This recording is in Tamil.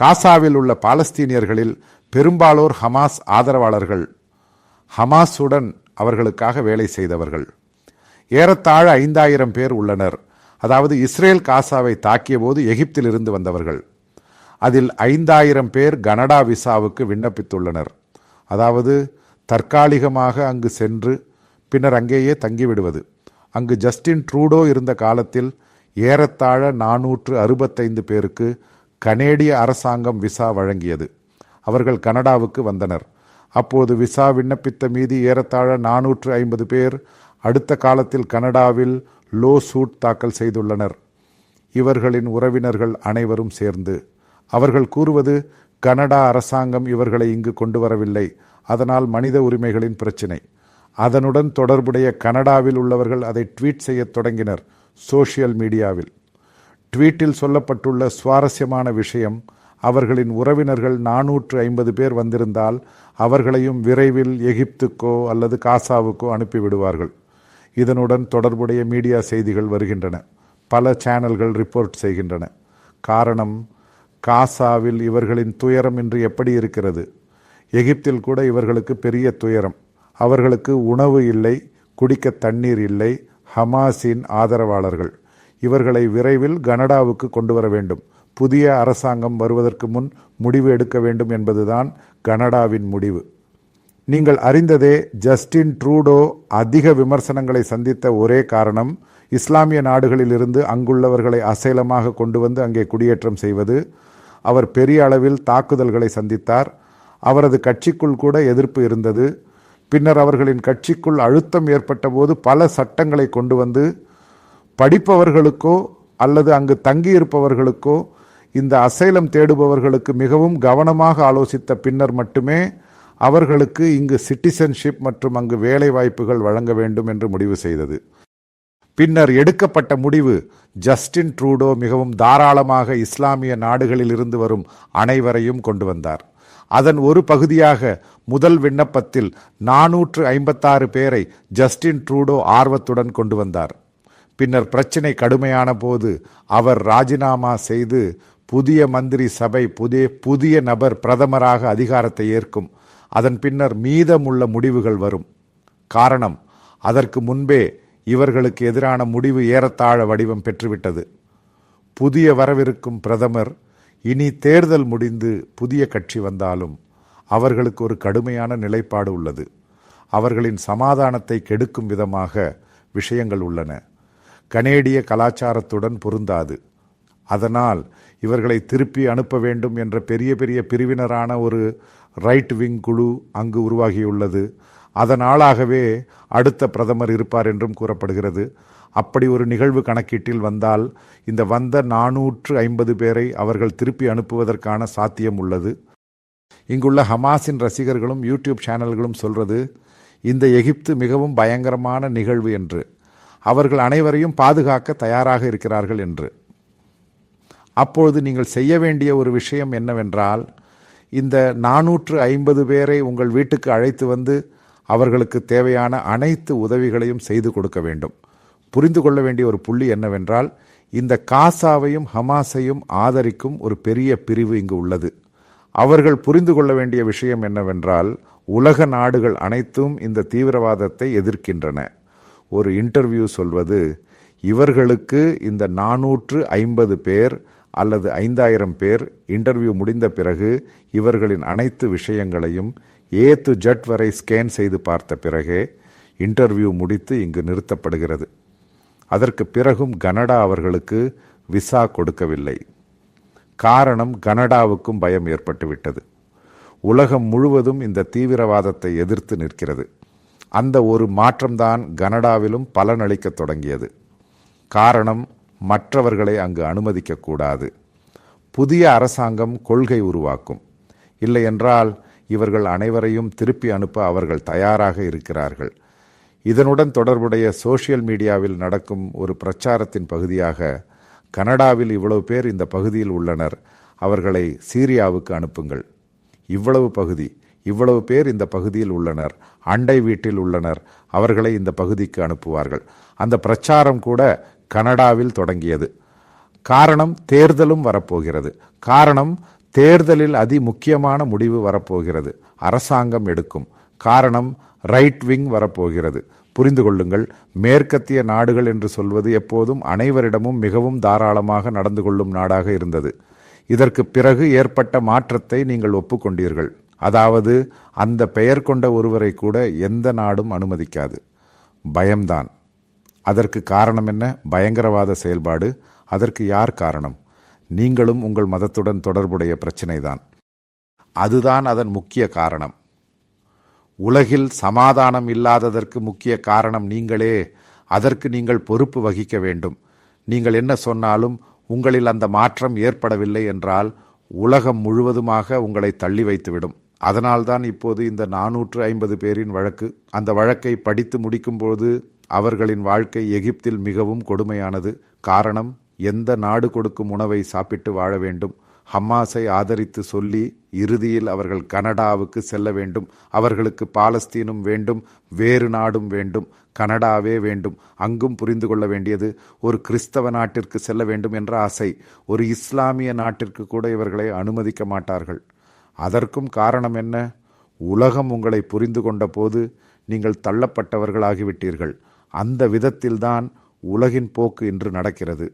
காசாவில் உள்ள பாலஸ்தீனியர்களில் பெரும்பாலோர் ஹமாஸ் ஆதரவாளர்கள். ஹமாஸுடன் அவர்களுக்காக வேலை செய்தவர்கள். ஏறத்தாழ ஐந்தாயிரம் பேர் உள்ளனர். அதாவது இஸ்ரேல் காசாவை தாக்கிய போது எகிப்திலிருந்து வந்தவர்கள். அதில் ஐந்தாயிரம் பேர் கனடா விசாவுக்கு விண்ணப்பித்துள்ளனர். அதாவது தற்காலிகமாக அங்கு சென்று பின்னர் அங்கேயே தங்கிவிடுவது. அங்கு ஜஸ்டின் ட்ரூடோ இருந்த காலத்தில் ஏறத்தாழ நானூற்று அறுபத்தைந்து பேருக்கு கனேடிய அரசாங்கம் விசா வழங்கியது. அவர்கள் கனடாவுக்கு வந்தனர். அப்போது விசா விண்ணப்பித்த மீதி ஏறத்தாழ நானூற்று ஐம்பது பேர் அடுத்த காலத்தில் கனடாவில் லோ சூட் தாக்கல் செய்துள்ளனர். இவர்களின் உறவினர்கள் அனைவரும் சேர்ந்து. அவர்கள் கூறுவது கனடா அரசாங்கம் இவர்களை இங்கு கொண்டு வரவில்லை அதனால் மனித உரிமைகளின் பிரச்சினை. அதனுடன் தொடர்புடைய கனடாவில் உள்ளவர்கள் அதை ட்வீட் செய்யத் தொடங்கினர் சோஷியல் மீடியாவில். ட்வீட்டில் சொல்லப்பட்டுள்ள சுவாரஸ்யமான விஷயம் அவர்களின் உறவினர்கள் நானூற்று ஐம்பது பேர் வந்திருந்தால் அவர்களையும் விரைவில் எகிப்துக்கோ அல்லது காசாவுக்கோ அனுப்பிவிடுவார்கள். இதனுடன் தொடர்புடைய மீடியா செய்திகள் வருகின்றன. பல சேனல்கள் ரிப்போர்ட் செய்கின்றன. காரணம் காசாவில் இவர்களின் துயரம் இன்று எப்படி இருக்கிறது? எகிப்தில் கூட இவர்களுக்கு பெரிய துயரம். அவர்களுக்கு உணவு இல்லை குடிக்க தண்ணீர் இல்லை ஹமாஸின் ஆதரவாளர்கள். இவர்களை விரைவில் கனடாவுக்கு கொண்டு வர வேண்டும். புதிய அரசாங்கம் வருவதற்கு முன் முடிவு எடுக்க வேண்டும் என்பதுதான் கனடாவின் முடிவு. நீங்கள் அறிந்ததே ஜஸ்டின் ட்ரூடோ அதிக விமர்சனங்களை சந்தித்த ஒரே காரணம் இஸ்லாமிய நாடுகளிலிருந்து அங்குள்ளவர்களை அசைலமாக கொண்டு வந்து அங்கே குடியேற்றம் செய்வது. அவர் பெரிய அளவில் தாக்குதல்களை சந்தித்தார். அவரது கட்சிக்குள் கூட எதிர்ப்பு இருந்தது. பின்னர் அவர்களின் கட்சிக்குள் அழுத்தம் ஏற்பட்டபோது பல சட்டங்களை கொண்டு வந்து படிப்பவர்களுக்கோ அல்லது அங்கு தங்கியிருப்பவர்களுக்கோ இந்த அசைலம் தேடுபவர்களுக்கு மிகவும் கவனமாக ஆலோசித்த பின்னர் மட்டுமே அவர்களுக்கு இங்கு சிட்டிசன்ஷிப் மற்றும் அங்கு வேலை வாய்ப்புகள் வழங்க வேண்டும் என்று முடிவு செய்தது. பின்னர் எடுக்கப்பட்ட முடிவு ஜஸ்டின் ட்ரூடோ மிகவும் தாராளமாக இஸ்லாமிய நாடுகளில் இருந்து வரும் அனைவரையும் கொண்டு வந்தார். அதன் ஒரு பகுதியாக முதல் விண்ணப்பத்தில் நானூற்று ஐம்பத்தாறு பேரை ஜஸ்டின் ட்ரூடோ ஆர்வத்துடன் கொண்டு வந்தார். பின்னர் பிரச்சினை கடுமையான போது அவர் ராஜினாமா செய்து புதிய மந்திரி சபை புதிய புதிய நபர் பிரதமராக அதிகாரத்தை ஏற்கும். அதன் பின்னர் மீதமுள்ள முடிவுகள் வரும். காரணம் அதற்கு முன்பே இவர்களுக்கு எதிரான முடிவு ஏறத்தாழ வடிவம் பெற்றுவிட்டது. புதிய வரவிருக்கும் பிரதமர் இனி தேர்தல் முடிந்து புதிய கட்சி வந்தாலும் அவர்களுக்கு ஒரு கடுமையான நிலைப்பாடு உள்ளது. அவர்களின் சமாதானத்தை கெடுக்கும் விதமாக விஷயங்கள் உள்ளன. கனேடிய கலாச்சாரத்துடன் பொருந்தாது. அதனால் இவர்களை திருப்பி அனுப்ப வேண்டும் என்ற பெரிய பெரிய பிரிவினரான ஒரு ரைட் விங் குழு அங்கு உருவாகியுள்ளது. அதனாலாகவே அடுத்த பிரதமர் இருப்பார் என்றும் கூறப்படுகிறது. அப்படி ஒரு நிகழ்வு கணக்கீட்டில் வந்தால் இந்த வந்த நானூற்று ஐம்பது பேரை அவர்கள் திருப்பி அனுப்புவதற்கான சாத்தியம் உள்ளது. இங்குள்ள ஹமாஸின் ரசிகர்களும் யூடியூப் சேனல்களும் சொல்றது இந்த எகிப்து மிகவும் பயங்கரமான நிகழ்வு என்று. அவர்கள் அனைவரையும் பாதுகாக்க தயாராக இருக்கிறார்கள் என்று. அப்பொழுது நீங்கள் செய்ய வேண்டிய ஒரு விஷயம் என்னவென்றால் இந்த நானூற்று ஐம்பது பேரை உங்கள் வீட்டுக்கு அழைத்து வந்து அவர்களுக்கு தேவையான அனைத்து உதவிகளையும் செய்து கொடுக்க வேண்டும். புரிந்து கொள்ள வேண்டிய ஒரு புள்ளி என்னவென்றால் இந்த காசாவையும் ஹமாஸையும் ஆதரிக்கும் ஒரு பெரிய பிரிவு இங்கு உள்ளது. அவர்கள் புரிந்து கொள்ள வேண்டிய விஷயம் என்னவென்றால் உலக நாடுகள் அனைத்தும் இந்த தீவிரவாதத்தை எதிர்க்கின்றன. ஒரு இன்டர்வியூ சொல்வது இவர்களுக்கு இந்த நானூற்று ஐம்பது பேர் அல்லது ஐந்தாயிரம் பேர் இன்டர்வியூ முடிந்த பிறகு இவர்களின் அனைத்து விஷயங்களையும் ஏ டு ஜட் வரை ஸ்கேன் செய்து பார்த்த பிறகே இன்டர்வியூ முடித்து இங்கு நிறுத்தப்படுகிறது. அதற்கு பிறகும் கனடா அவர்களுக்கு விசா கொடுக்கவில்லை. காரணம் கனடாவுக்கும் பயம் ஏற்பட்டுவிட்டது. உலகம் முழுவதும் இந்த தீவிரவாதத்தை எதிர்த்து நிற்கிறது. அந்த ஒரு மாற்றம்தான் கனடாவிலும் பலனளிக்க தொடங்கியது. காரணம் மற்றவர்களை அங்கு அனுமதிக்கக்கூடாது புதிய அரசாங்கம் கொள்கை உருவாக்கும். இல்லையென்றால் இவர்கள் அனைவரையும் திருப்பி அனுப்ப அவர்கள் தயாராக இருக்கிறார்கள். இதனுடன் தொடர்புடைய சோஷியல் மீடியாவில் நடக்கும் ஒரு பிரச்சாரத்தின் பகுதியாக கனடாவில் இவ்வளவு பேர் இந்த பகுதியில் உள்ளனர். அவர்களை சீரியாவுக்கு அனுப்புங்கள். இவ்வளவு பகுதி இவ்வளவு பேர் இந்த பகுதியில் உள்ளனர். அண்டை வீட்டில் உள்ளனர். அவர்களை இந்த பகுதிக்கு அனுப்புவார்கள். அந்த பிரச்சாரம் கூட கனடாவில் தொடங்கியது. காரணம் தேர்தலும் வரப்போகிறது. காரணம் தேர்தலில் அதி முக்கியமான முடிவு வரப்போகிறது. அரசாங்கம் எடுக்கும். காரணம் ரைட் விங் வரப்போகிறது. புரிந்து கொள்ளுங்கள். மேற்கத்திய நாடுகள் என்று சொல்வது எப்போதும் அனைவரிடமும் மிகவும் தாராளமாக நடந்து கொள்ளும் நாடாக இருந்தது. இதற்கு பிறகு ஏற்பட்ட மாற்றத்தை நீங்கள் ஒப்புக்கொண்டீர்கள். அதாவது அந்த பெயர் கொண்ட ஒருவரை கூட எந்த நாடும் அனுமதிக்காது. பயம்தான். அதற்கு காரணம் என்ன? பயங்கரவாத செயல்பாடு. அதற்கு யார் காரணம்? நீங்களும் உங்கள் மதத்துடன் தொடர்புடைய பிரச்சினைதான். அதுதான் அதன் முக்கிய காரணம். உலகில் சமாதானம் இல்லாததற்கு முக்கிய காரணம் நீங்களே. அதற்கு நீங்கள் பொறுப்பு வகிக்க வேண்டும். நீங்கள் என்ன சொன்னாலும் உங்களில் அந்த மாற்றம் ஏற்படவில்லை என்றால் உலகம் முழுவதுமாக உங்களை தள்ளி வைத்துவிடும். அதனால்தான் இப்போது இந்த நானூற்று ஐம்பது பேரின் வழக்கு அந்த வழக்கை படித்து முடிக்கும்போது அவர்களின் வாழ்க்கை எகிப்தில் மிகவும் கொடுமையானது. காரணம் எந்த நாடு கொடுக்கும் உணவை சாப்பிட்டு வாழ வேண்டும் ஹம்மாஸை ஆதரித்து சொல்லி இறுதியில் அவர்கள் கனடாவுக்கு செல்ல வேண்டும் அவர்களுக்கு பாலஸ்தீனும் வேண்டும் வேறு நாடும் வேண்டும் கனடாவே வேண்டும் அங்கும் புரிந்து கொள்ள வேண்டியது ஒரு கிறிஸ்தவ நாட்டிற்கு செல்ல வேண்டும் என்ற ஆசை. ஒரு இஸ்லாமிய நாட்டிற்கு கூட இவர்களை அனுமதிக்க மாட்டார்கள். அதற்கும் காரணம் என்ன? உலகம் உங்களை புரிந்து கொண்ட போது நீங்கள் தள்ளப்பட்டவர்களாகிவிட்டீர்கள். அந்த விதத்தில்தான் உலகின் போக்கு இன்று நடக்கிறது.